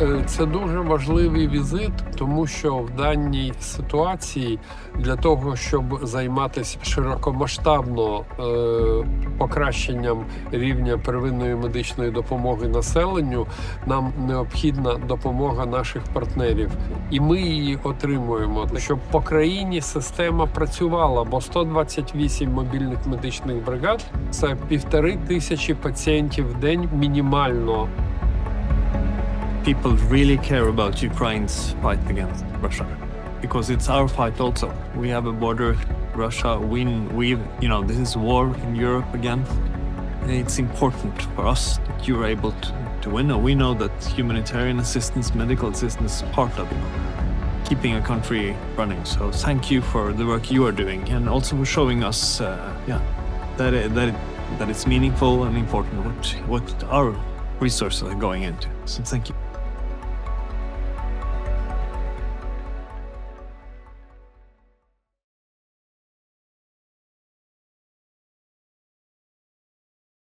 Е, Це дуже важливий візит, тому що в даній ситуації для того, щоб займатися широкомасштабно е, покращенням рівня первинної медичної допомоги населенню, нам необхідна допомога наших партнерів, і ми її отримуємо. Щоб по країні система працювала, бо 128 мобільних медичних бригад це півтори тисячі пацієнтів в день мінімально. People really care about Ukraine's fight against Russia because it's our fight also. We have a border, Russia. We we you know this is war in Europe again. And it's important for us that you're able to, to win. And we know that humanitarian assistance, medical assistance is part of it. Keeping a country running. So thank you for the work you are doing, and also for showing us, uh, yeah, that it, that it, that it's meaningful and important what what our resources are going into. So thank you.